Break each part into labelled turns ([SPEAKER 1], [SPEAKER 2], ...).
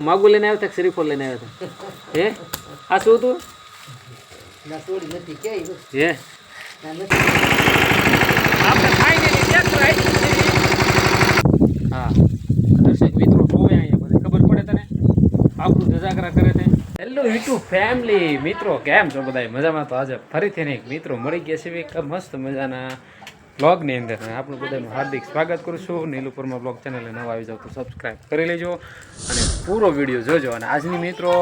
[SPEAKER 1] માગુ લઈને આવ્યા હતા શ્રીફળ લઈને આવ્યા હતા હે? આ શું હતું? હે? હા. દર્શક મિત્રો જોવે અહીંયા બધે. ખબર પડે તને? આપણું ધજાગરા કરે છે. હેલો યુટ્યુબ ફેમિલી મિત્રો કેમ છો બધા મજામાં તો આજે ફરીથી એક મિત્રો મળી ગયા છે. એક મસ્ત મજાના બ્લોગની અંદર આપણું બધાનું હાર્દિક સ્વાગત કરું છું. નીલુપુરમાં બ્લોગ ચેનલે નવા આવી જાવ તો સબસ્ક્રાઈબ કરી લેજો અને પૂરો વીડિયો જોજો. અને આજની મિત્રો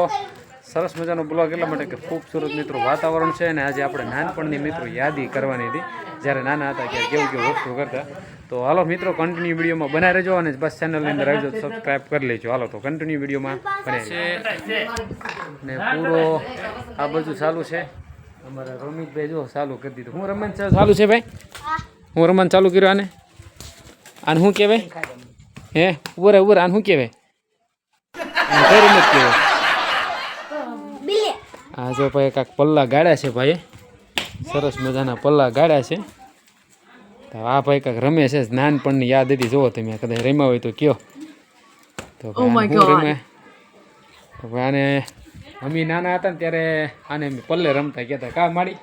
[SPEAKER 1] સરસ મજાનો બ્લોગ એટલા માટે કે ખૂબસૂરત મિત્રો વાતાવરણ છે અને આજે આપણે નાનપણની મિત્રો યાદી કરવાની હતી. જ્યારે નાના હતા ત્યારે કેવું કેવું વસ્તુ કરતા. તો હાલો મિત્રો કન્ટિન્યુ વિડીયોમાં બનાવી રહેજો અને બસ ચેનલની અંદર આવી જાઓ સબસ્ક્રાઈબ કરી લેજો. હાલો તો કન્ટિન્યુ વિડીયોમાં બને ને પૂરો આ બધું ચાલુ છે. અમારા રમિતભાઈ જો ચાલુ કરી દીધું. હું રમણ ચાલુ છે ભાઈ? હું રમવાનું ચાલુ કર્યું આને? આને શું કહેવાય? હે ઊભો રે આને શું કહેવાય? આને કઈ રમત કહેવાય. આ જો ભાઈ કાંક પલ્લા ગાળ્યા છે ભાઈ. સરસ મજાના પલ્લા ગાળ્યા છે. તો આ ભાઈ કાંક રમે છે નાનપણની યાદ હતી. જુઓ તમે કદાચ રમ્યા હોય તો કયો. તો ભાઈ રમે? તો ભાઈ આને અમે નાના હતા ને ત્યારે આને પલ્લે રમતા કહેતા. કા માડી?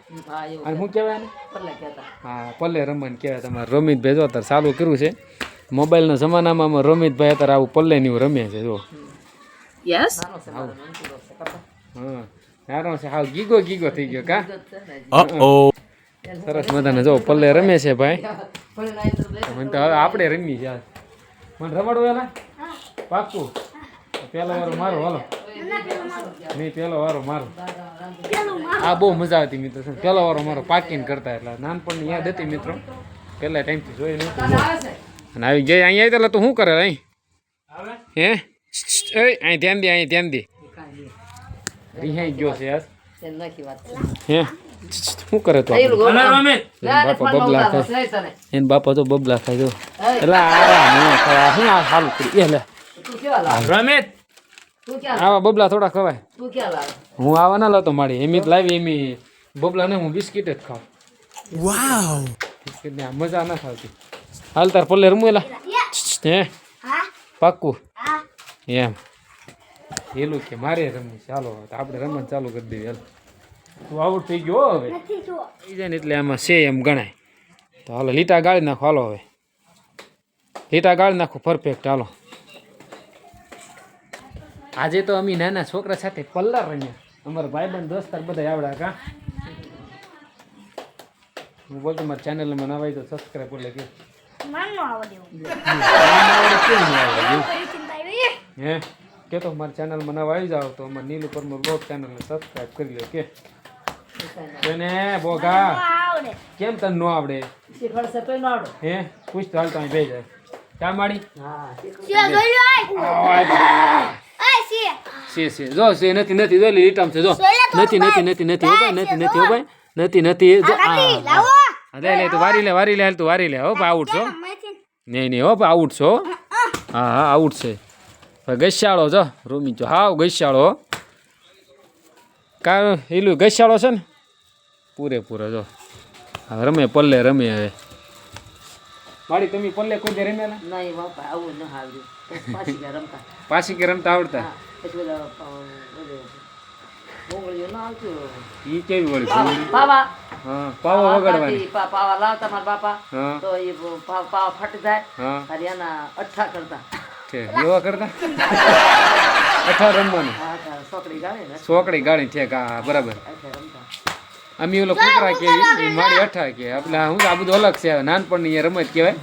[SPEAKER 1] અને શું કહેવાય આને? હા પલ્લે રમવાનું કહેવાય તમારે. રોમિતભાઈ જો અત્યારે ચાલુ કર્યું છે. મોબાઈલના જમાનામાં અમે રોમિતભાઈ અત્યારે આવું પલ્લે ને એવું રમે છે જો.
[SPEAKER 2] યસ?
[SPEAKER 1] હા નાનો છે. હાવ ગીગો ગીગો થઈ ગયો કા?
[SPEAKER 2] ગત
[SPEAKER 1] સરસ મજાને જો પલ્લે રમે છે ભાઈ. મને તો હવે આપણે રમી છે મને રમાડો પેલા પાકું પેલા મારો હાલો. નહીં પેલો વારો મારો. આ બહુ મજા આવતી મિત્રો. પેલો વારો મારો પાકીને કરતા એટલે નાનપણની યાદ હતી મિત્રો. પહેલા ટાઈમથી જોઈ નહોતું. અને આવી જઈ અહીંયા આવી તો તું શું કરે અહીં? હે? એ અહીં ધ્યાન દે અહીં ધ્યાન દે. રિહાઈ ગયો છે યાર.
[SPEAKER 2] તે નખી વાત
[SPEAKER 1] હે? શું કરે તો બાપા બબલા
[SPEAKER 2] થાય
[SPEAKER 1] એને બાપા તો બબલા થાય જો. એટલે આરામ શું આ સારું કરી? એટલે રમેશ આવા બબલા થોડા ખવાય. હું આવા ના લાવતો મારી એમી લાવી એમી બબલા ને હું બિસ્કિટ જ ખાવ વાવ. બિસ્કિટ ને આ મજા ના ખાવતી હાલ તાર પલ્લે રમું એલા? હે? પાક્કું? એમ. એલું કે મારે રમવું ચાલો આપણે રમવાનું ચાલુ કરી દઈએ હાલ. તું આઉટ થઈ ગયો હો હવે. થઈ જાય ને એટલે આમાં છે એમ ગણાય. તો હાલો લીટા ગાળી નાખો. હાલો હવે. લીટા ગાળી નાખો પરફેક્ટ હાલો. આજે તો અમે નાના છોકરા સાથે પલ્લા રમ્યા. અમારા ભાઈબંધ દોસ્તાર બધા આવડા કા? હું બોલતો મારી ચેનલમાં નવાય તો સબસ્ક્રાઈબ એટલે કે. હે? કે તો મારી ચેનલમાં નવા આવી જાઓ તો અમારે નીલુ પરમાર બ્લોગ ચેનલને સબસ્ક્રાઈબ કરી લો કે. તને બોગા? કેમ તને ન આવડે? હે? પૂછ તો હાલ તો અહીં બે જાય. ચા માડી
[SPEAKER 2] હા
[SPEAKER 1] છે છે. જો છે નથી નથી જો લીટામ છે જો. નથી નથી નથી નથી હો ભાઈ નથી નથી હો ભાઈ. નથી નથી જો હા, લે લે તું વારી લે વારી લે તું વારી લે હો આઉટ છો. નહીં નહીં હો આઉટ છો. હા હા. આઉટ છે. ગસ્યાળો જો રૂમી જો. હાવ ગસ્યાળો હો. કા એલું ગસ્યાળો છે ને? પૂરેપૂરો જો. હવે રમે પલ્લે રમે હવે. માડી તમે પલ્લે કોઈ દે રમેલા
[SPEAKER 2] ના? બાપા આવું ન આવ્યું પાછી ગયા રમતા?
[SPEAKER 1] પાછી કે રમતા આવડતા?
[SPEAKER 2] પછી બધા મોંગળીઓ ના આવતું.
[SPEAKER 1] ઈ કેવી વળી
[SPEAKER 2] પાવા પાવા.
[SPEAKER 1] હા પાવો વગાડવાની.
[SPEAKER 2] પાવા લાવતા મારા બાપા. તો એ પાવા ફાટી જાય. અને એના અઠ્ઠા કરતા.
[SPEAKER 1] છે કરતા? રમવાનું?
[SPEAKER 2] હા, સોકડી ગાળી
[SPEAKER 1] હા બરાબર. અમે ઓલો કૂતરા કેવી એ માડી અઠા કે. આપણે હું આ બધું અલગ છે નાનપણની રમત કહેવાય.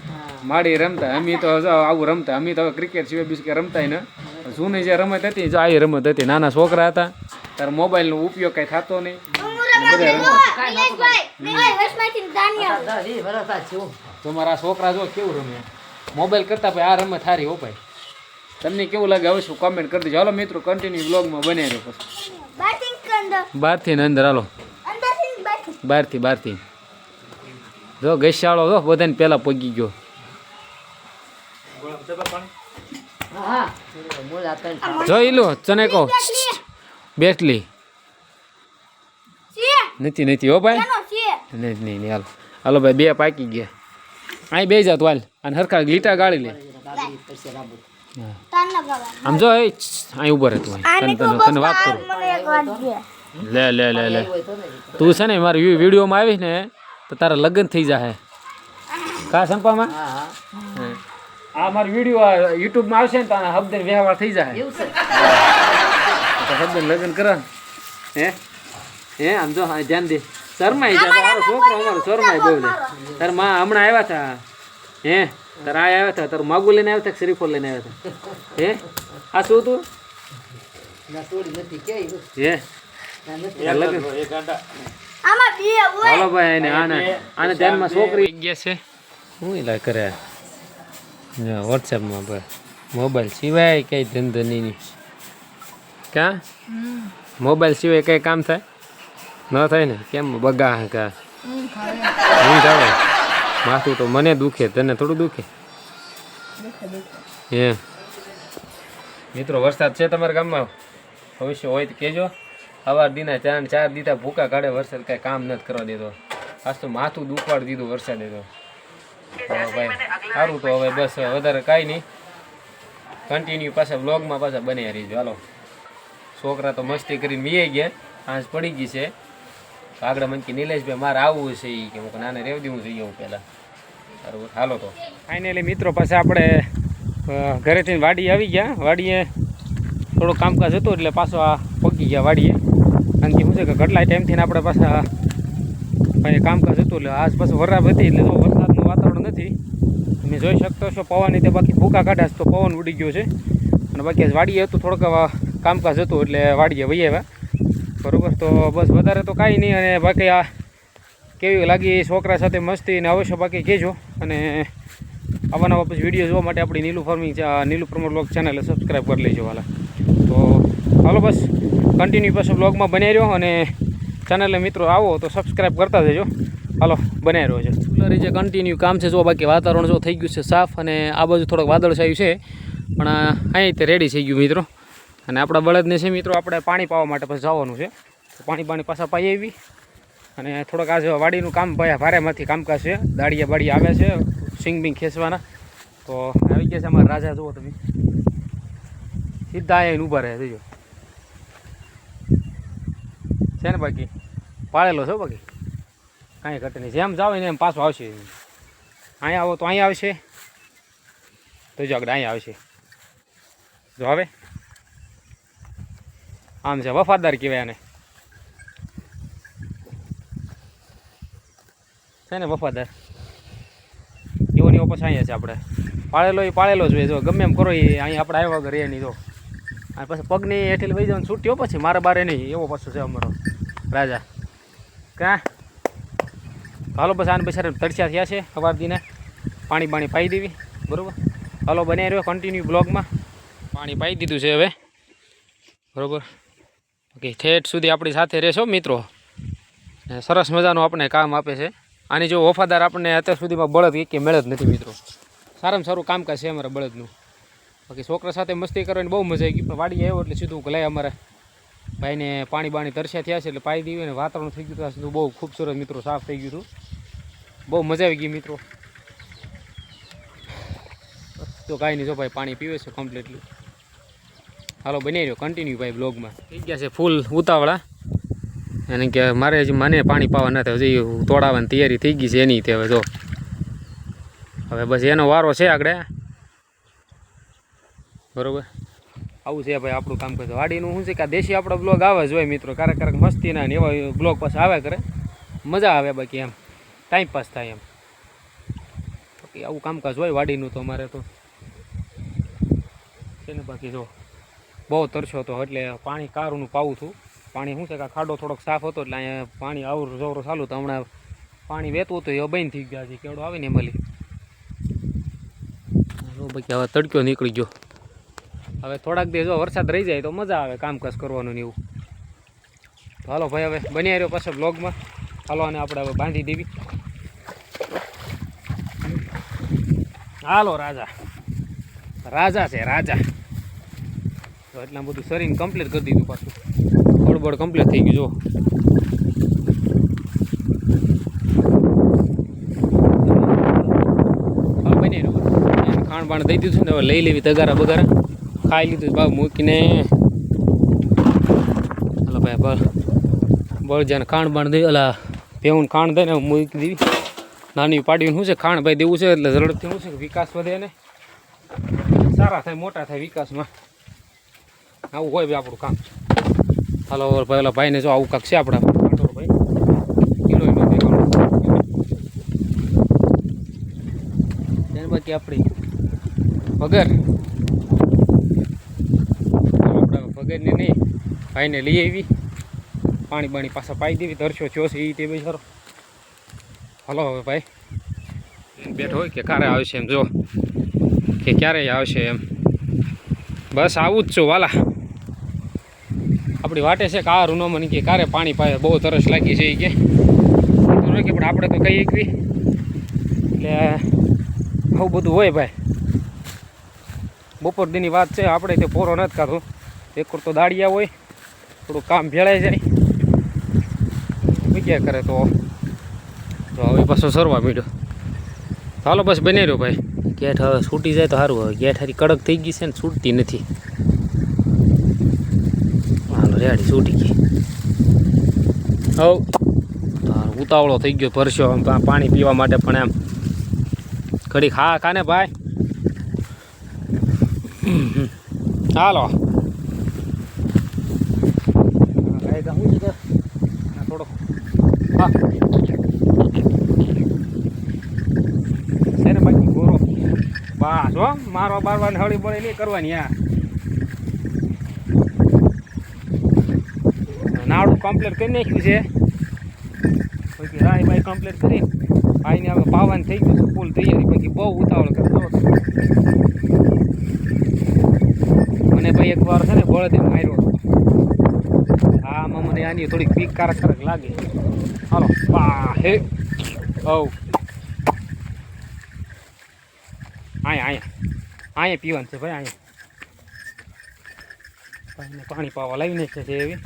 [SPEAKER 1] માડી રમતા અમે તો આવું રમતા અમે તો ક્રિકેટ સિવાય બીજું કે રમતા ને. જૂની જે રમત હતી, જો આ રમત હતી. નાના છોકરા હતા, તાર મોબાઈલનો ઉપયોગ કઈ થતો નહીં. અને બધા રમતા.
[SPEAKER 2] દસ વીસ વર્ષ આ થયું.
[SPEAKER 1] તો મારા છોકરા જો કેવું રમે મોબાઈલ કરતા ભાઈ આ રમત સારી હો ભાઈ. તમને કેવું લાગે? હવે શું કોમેન્ટ કરી દેજો. હાલો મિત્રો કન્ટિન્યુ બ્લોગમાં બને રહ્યો પછી. બહારથી અંદર, હાલો. બહારથી બહારથી. જો ગઈશાળો જો બધાને પહેલાં પગી ગયો
[SPEAKER 2] હા હા મૂળ આ ત્રણ ખાવા.
[SPEAKER 1] જો ઈલું તને કહો. બેટલી. નથી નથી હો ભાઈ. નહીં નહીં નહીં હાલો. હાલો ભાઈ બે પાકી ગયા. અહીં બે જાત વાલ અને હરખા લીટા ગાળી લે. આમ જો અહીં ઊભો રહેતું તને તને તને વાત કરું.
[SPEAKER 3] મને એક વાત છે
[SPEAKER 1] લે લે લે લે.
[SPEAKER 2] તો
[SPEAKER 1] છે ને મારી વિડીયોમાં આવીશ ને તો તારા લગ્ન થઈ જાય કા સંપામાં?
[SPEAKER 2] હા. હા.
[SPEAKER 1] આ મારો વીડિયો યુટ્યુબમાં આવશે ને તો આના હબદન વ્યવહાર થઈ જાય.
[SPEAKER 2] એવું છે.
[SPEAKER 1] તો હબદન લગ્ન કરો. હે? હે? આમ જો હા ધ્યાન દે. શરમાઈ જાય. મારો છોકરો અમારો શરમાઈ બહુ લે તારમાં હમણાં આવ્યા હતા હે? તાર આ આવ્યા હતા તારું માગુ લઈને આવ્યા હતા કે શરીફો લઈને આવ્યા હતા હે? આ શું તું
[SPEAKER 2] ના છોડી નથી. કે એવું.
[SPEAKER 1] હે? હાલો ભાઈ આને આને ધ્યાનમાં છોકરી ગયા છે. હું કરે વોટ્સએપમાં ભાઈ. મોબાઈલ સિવાય કઈ ધંધો નહીં. ક્યાં મોબાઈલ સિવાય કઈ કામ થાય? ન થાય ને? કેમ બગા કા? ઊંઘ આવે માથું તો મને દુખે, તને થોડું દુખે? હે. મિત્રો, વરસાદ છે તમારા ગામમાં? ભવિષ્ય હોય તો કહેજો. અવાર દીના ચાર ચાર દીધા ભૂકા કાઢે, વરસાદ કાંઈ કામ નથી કરવા દેતો. આજ તો માથું દુખવાડ દીધું વરસાદે તો. ભાઈ. સારું તો હવે બસ, વધારે કાંઈ નહીં. કન્ટિન્યુ પાછા બ્લોગમાં પાછા બને રહીજો. હાલો. છોકરા તો મસ્તી કરીને મીએ ગયા. આંસ પડી ગઈ છે. આગળ મને કે નિલેશભાઈ, મારે આવવું છે એ કે. હું નાને રેવ દેવું જોઈએ હું પહેલાં. બરાબર હાલો તો. ફાઇનલી મિત્રો પાસે આપણે ઘરેથી વાડી આવી ગયા. વાડીએ થોડું કામકાજ હતું એટલે પાછો આ પકી ગયા વાડીએ. કારણ કે શું છે કે કેટલાય ટાઈમથી આપણે પાછા કામકાજ હતું એટલે આજ પાછું વરાબ હતી એટલે વરસાદનું વાતાવરણ નથી. તમે જોઈ શકતો છો, પવન તે બાકી ભૂકા કાઢા છે તો પવન ઉડી ગયો છે. અને બાકી વાડીએ હતું, થોડુંક કામકાજ હતું, એટલે વાડીએ વહી આવ્યા. બરાબર, તો બસ વધારે તો કાંઈ નહીં, અને બાકી આ કેવી લાગી છોકરા સાથે મસ્તી, ને અવશ્ય બાકી કહેજો. અને આવા નવા પછી વીડિયો જોવા માટે આપણી નીલું ફાર્મિંગ નીલું પ્રમોર બ્લોગ ચેનલ સબસ્ક્રાઈબ કરી લેજો વાલા તો હાલો બસ, કન્ટિન્યુ પાછો બ્લોગમાં બની રહ્યો, અને ચેનલને મિત્રો આવો તો સબસ્ક્રાઈબ કરતા જજો હાલો બનાવી રહ્યો છે. સોલરી જે કન્ટિન્યુ કામ છે, જો બાકી વાતાવરણ જો થઈ ગયું છે સાફ અને આ બાજુ થોડોક વાદળછાયું છે, પણ અહીં તે રેડી થઈ ગયું મિત્રો. અને આપણા બળદને છે મિત્રો, આપણે પાણી પાવા માટે પછી જવાનું છે. પાણી પાણી પાછા પાઈ આવી. અને થોડોક આજે વાડીનું કામ ભાઈ ભારેમાંથી કામકાજ છે. દાળીયા બાડી આવે છે, સિંગ બિંગ ખેંચવાના. તો આવી ગયા છે અમારા રાજા, જુઓ તમે. સીધા અહીંયા ઊભા રહે, જોજો. છે ને બાકી? પાળેલો છો બાકી? કાંઈ ઘટે નહીં. જેમ જાવ ને એમ પાછું આવશે. અહીંયા આવો તો અહીંયા આવશે. તો જો આગળ અહીંયા આવશે. જો હવે. આમ છે વફાદાર કહેવાય એને છે ને વફાદાર. એવો ને એવો પછી અહીંયા છે આપણે. પાળેલો એ પાળેલો જોઈએ જો ગમે એમ કરો એ અહીંયા આપણે આવ્યા વગર એ નહીં જો. અને પછી પગની હેઠળ વહી જવાનું છૂટ્યો પછી મારે બારે નહીં. એવો પાછો છે અમારો રાજા. કાં? હાલો બસ આને બસારે તરસ્યા થયા છે સવાર દીને. પાણી બાણી પાઈ દેવી, બરાબર? હાલો બને રહ્યો કન્ટિન્યુ બ્લોગમાં પાણી પાઈ દીધું છે હવે, બરાબર? ઓકે, ઠેઠ સુધી આપણી સાથે રહેશો મિત્રો. સરસ મજાનું આપણે કામ આપે છે. આની જો વફાદાર આપણને અત્યાર સુધીમાં બળદ કે મળે જ નથી મિત્રો. સારામાં સારું કામકાજ છે અમારા બળદનું. બાકી છોકરા સાથે મસ્તી કરવાની બહુ મજા આવી ગઈ, પણ વાડી આવ્યો એટલે સીધું લઈ અમારે. ભાઈને પાણી બાણી તરસ્યા થયા છે એટલે પાઈ દીધી અને વાતાવરણ થઈ ગયું હતું. બહુ ખૂબસૂરત મિત્રો સાફ થઈ ગયું હતું. બહુ મજા આવી ગઈ મિત્રો. તો કાંઈ નહીં જો ભાઈ, પાણી પીવે છે કમ્પ્લીટલી હાલો બની રહ્યો કન્ટિન્યુ ભાઈ બ્લોગમાં થઈ ગયા છે ફૂલ ઉતાવળા. અને કે મારે હજી મને પાણી પાવા નથી હજી તોડાવવાની તૈયારી થઈ ગઈ છે એની તે હવે જો. હવે બસ એનો વારો છે આગળ. બરોબર? આવું છે ભાઈ આપણું કામ કરશે વાડીનું શું છે કે દેશી આપણો બ્લોગ આવે જ હોય મિત્રો. ક્યારેક ક્યારેક મસ્તીના ને એવા બ્લોગ પાછા આવે કરે. મજા આવે બાકી એમ. ટાઈમ પાસ થાય એમ. બાકી આવું કામકાજ હોય વાડીનું તો અમારે તો. છે ને બાકી જો. બહુ તરસ્યો હતો એટલે પાણી કારુંનું પાવું હતું. પાણી શું છે કે ખાડો થોડોક સાફ હતો એટલે અહીંયા પાણી આવરું જવરું ચાલુ તો હમણાં પાણી વહેતું હતું એ બંધ થઈ ગયા છે. કેવડો આવે ને એમાં બાકી હવે તડક્યો નીકળી ગયો. હવે થોડાક દિવસ જો વરસાદ રહી જાય તો મજા આવે કામકાજ કરવાનું એવું. તો હાલો ભાઈ હવે બન્યા રહ્યો પાછો બ્લોગમાં હાલો અને આપણે હવે બાંધી દેવી. હાલો રાજા. રાજા છે, રાજા. તો એટલા બધું શરીર કમ્પ્લીટ કરી દીધું પાછું. બળબડ કમ્પ્લીટ થઈ ગયું, જો. બની ખાણ બાણ દઈ દીધું ને, હવે લઈ લેવી તગારા બગારા. ખાઈ લીધું ભાઈ મૂકીને. એટલે ભાઈ બળ બળજાને ખાણ બાણ દઈ એટલે ભેવું ખાણ દે ને મૂકી દેવી નાની પાડીને શું છે? ખાણ ભાઈ દેવું છે એટલે ઝડપથી શું છે કે વિકાસ વધે ને. સારા થાય, મોટા થાય વિકાસમાં. આવું હોય ભાઈ આપણું કામ. હાલો, ભાઈ ઓલા ભાઈને જો આવું કાંક છે આપણા. બાકી આપણી વગર આપણા વગરને નહીં. ભાઈને લઈ આવી. પાણી બાણી પાછા પાઈ દેવી. ધરશો થયો છે એ તે ભાઈ સારો હલો હવે ભાઈ. બેઠો હોય કે ક્યારે આવશે એમ જો. કે ક્યારે આવશે એમ. બસ આવું જ છું, વાલા. આપણી વાટે છે કે આ રૂનો મને કે ક્યારે પાણી પાય. બહુ તરસ લાગી છે એ કે. પણ આપણે તો કહીએ કે એટલે આવું બધું હોય ભાઈ. બપોર દીની વાત છે, આપણે તે પોરો નથી ખાતો એક તો દાડિયા હોય થોડું કામ ભેળાઈ જાય. વિગ્યા કરે તો. હવે પાછો સરવા મીડ્યો. ચાલો બસ બની રહ્યો ભાઈ. ગેટ હવે છૂટી જાય તો સારું હવે ગેટ હારી કડક થઈ ગઈ છે ને છૂટતી નથી. હાલો રેડી છૂટી ગઈ. હવ. ઉતાવળો થઈ ગયો આમ પાણી પીવા માટે પણ એમ. ઘડી ખા ખાને ભાઈ. હાલો. કાયદા શું છે કે આ થોડો. હા. છે ને બાકી ગોરો. બસ હો, મારો બારવાની હળી બળી નહીં કરવાની આ. નાડું કમ્પ્લીટ કરી નાખ્યું છે. પછી રાય બાય કમ્પ્લીટ કરી. ભાઈને હવે પાવાની થઈ ગયું છે ફૂલ તૈયારી. પછી બહુ ઉતાવળ કરતો મને ભાઈ એકવાર છે ને બળદે માર્યો. આમાં મને આની થોડી ક્વિક કારક કારક લાગે. હાલો બા હે ઓ અહીંયા અહીંયા અહીંયા પીવાનું છે ભાઈ ભાઈને પાણી પાવા લાવીને છે એવી.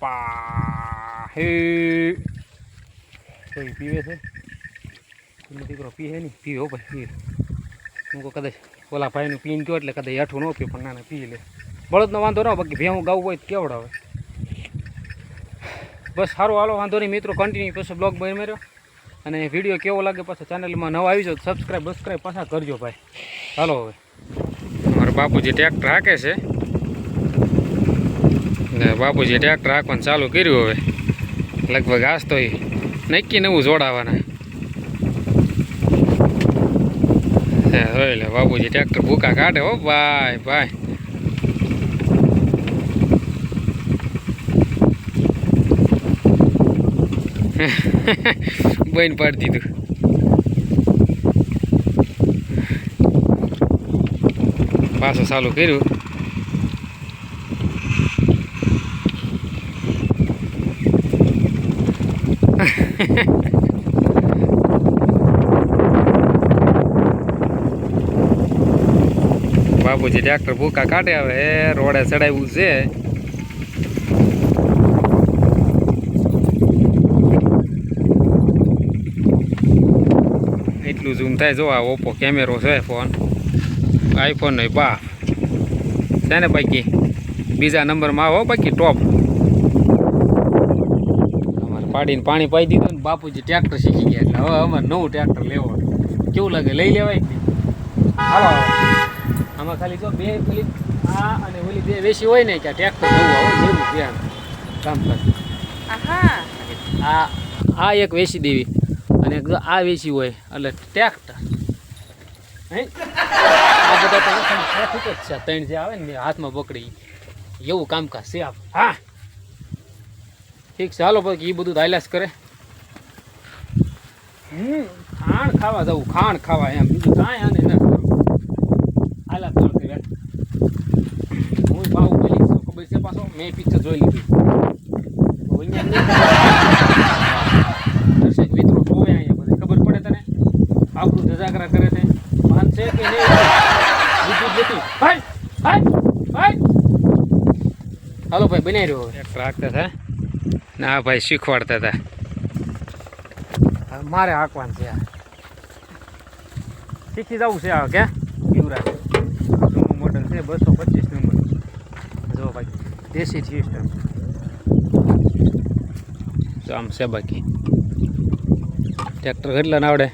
[SPEAKER 1] પા હે પીવે છે? દીકરો પીએ નહીં? પીવે ભાઈ, પીવે. હું કદાચ. ઓલા ભાઈનું પીન ગયો એટલે કદાચ હેઠું ન પીવું પણ ના ના પી લે. બળદનો વાંધો ન બાકી ભેહું ગાવું હોય તો કેવડાવે? બસ સારું હાલો, વાંધો નહીં મિત્રો કન્ટિન્યુ પછી બ્લોગ બની માર્યો અને વીડિયો કેવો લાગે પાછા ચેનલમાં નવા આવી જાવ સબસ્ક્રાઈબ બસ્ક્રાઈબ પાછા કરજો ભાઈ. હાલો હવે. મારા બાપુજી ટ્રેક્ટર હાકે છે. ને બાપુજી ટ્રેક્ટર હાકવાનું ચાલુ કર્યું હવે. લગભગ આજ તો નક્કી નવું જોડાવાના. હે હોય લે બાપુજી ટ્રેક્ટર ભૂકા કાઢે, હો, ભાઈ ભાઈ. બંધ પાડી દીધું પાછું ચાલુ કર્યું. બાપુજી ટ્રેક્ટર ભૂકા કાઢે હવે રોડે ચડાવ્યું છે. એટલું ઝૂમ થાય, જો આ ઓપ્પો કેમેરો છે ફોન આઈફોન નહીં બા. છે ને બાકી? બીજા નંબરમાં આવો બાકી ટોપ અમારે પાડીને પાણી પાઈ દીધું ને બાપુજી ટ્રેક્ટર શીખી ગયા. એટલે હવે અમારે નવું ટ્રેક્ટર લેવાનું. કેવું લાગે? લઈ લેવાય હા આમાં ખાલી જો બે પેલી આ અને ઓલી બે વેસી હોય ને કે ટ્રેક્ટર નવું હોય જેવું ધ્યાન કામ કરે આ આ એક વેસી દેવી અને આ વેસી હોય એટલે ટ્રેક્ટર. આ બધા તો જ છે ત્રણ જે આવે ને હાથમાં પકડી એવું કામકાજ છે આપ હા. ઠીક છે હાલો પછી એ બધું હાલ્યા કરે. હમ ખાણ ખાવા જવું ખાણ ખાવા એમ. બીજું કાંઈ આને ન કરું હાલા ખાણ કર્યા હું બાહુબલી છું ખબર છે પાછો મેં પિક્ચર જોઈ લીધું. દર્શક મિત્રો જોવે અહીંયા બધે. ખબર પડે તને? આપણું ધજાગરા કરે છે. માન છે કે નહીં? બીજું જ ભાઈ હાય હાય હાલો ભાઈ બનાવી રહ્યો એક રાખતા હતા ના ભાઈ શીખવાડતા હતા. મારે હાંકવાનું છે આ. શીખી જવું છે આ કે યુવરાજ. જૂનું મોડલ છે બસો પચીસ. ભાઈ દેશી સિસ્ટમ તો આમ છે બાકી. ટ્રેક્ટર કેટલા ના આવડે?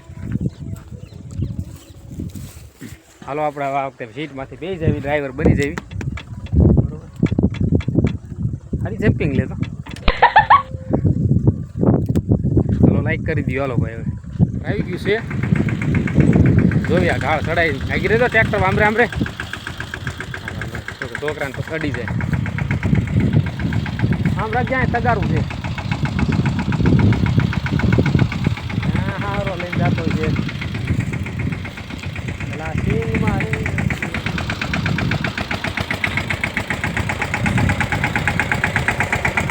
[SPEAKER 1] હાલો આપણે આ વખતે સીટમાંથી બેસી જવી ડ્રાઈવર બની જવી. ખાલી જમ્પિંગ લેતો ચાલો લાઈક કરી દો હાલો ભાઈ હવે. આવી ગયું છે. જોવી આ ગાળ ચડાવી આગી રહેતો ટ્રેક્ટર આમરે આમરે છોકરાને તો ચડી જાય. આમ ક્યાંય તગારું છે. હારો લઈને જતો છે. પેલા સિંગમાં.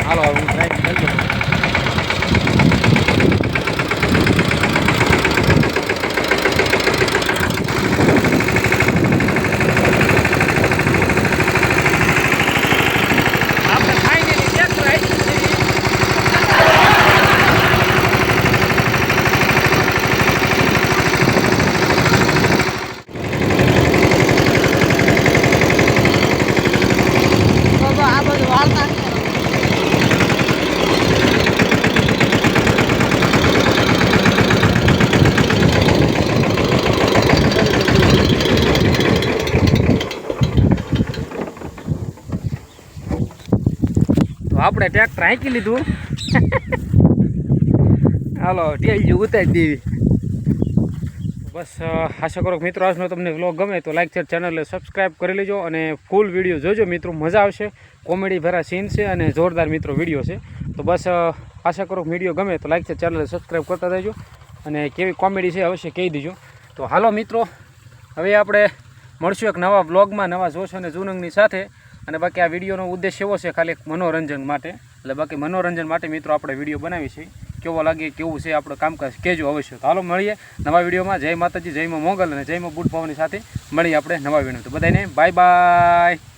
[SPEAKER 1] હાલો હું ડ્રાઈવ કરી દઉં આપણે ફાઇનલી ટ્રેક્ટર આવી ગયું છે.
[SPEAKER 2] બાબા આ બધું વાળતા છે.
[SPEAKER 1] તો આપણે ટ્રેક્ટર હાંકી લીધું. હાલો ટેલજી ઉતારી દેવી. બસ આશા કરો મિત્રો, આજનો તમને વ્લોગ ગમે તો લાઈક છે ચેનલને સબસ્ક્રાઈબ કરી લેજો અને ફૂલ વીડિયો જોજો મિત્રો, મજા આવશે. કોમેડી ભરા સીન છે અને જોરદાર મિત્રો વીડિયો છે. તો બસ આશા કરો વીડિયો ગમે તો લાઈક છે ચેનલને સબસ્ક્રાઈબ કરતા રહેજો અને કેવી કોમેડી છે અવશ્ય કહી દેજો. તો હાલો મિત્રો, હવે આપણે મળશું એક નવા બ્લોગમાં નવા જોશ અને જૂનંગની સાથે. અને બાકી આ વિડીયોનો ઉદ્દેશ એવો છે ખાલી મનોરંજન માટે. એટલે બાકી મનોરંજન માટે મિત્રો આપણે વીડિયો બનાવી છે. કેવો લાગે, કેવું છે, આપણે કામકાજ કહેજો અવશ્ય. તો હાલો મળીએ નવા વિડીયોમાં. જય માતાજી, જય મોગલ અને જય માં બુટ ભવાની સાથે. મળીએ આપણે નવા વીડિયો તો બધાને બાય બાય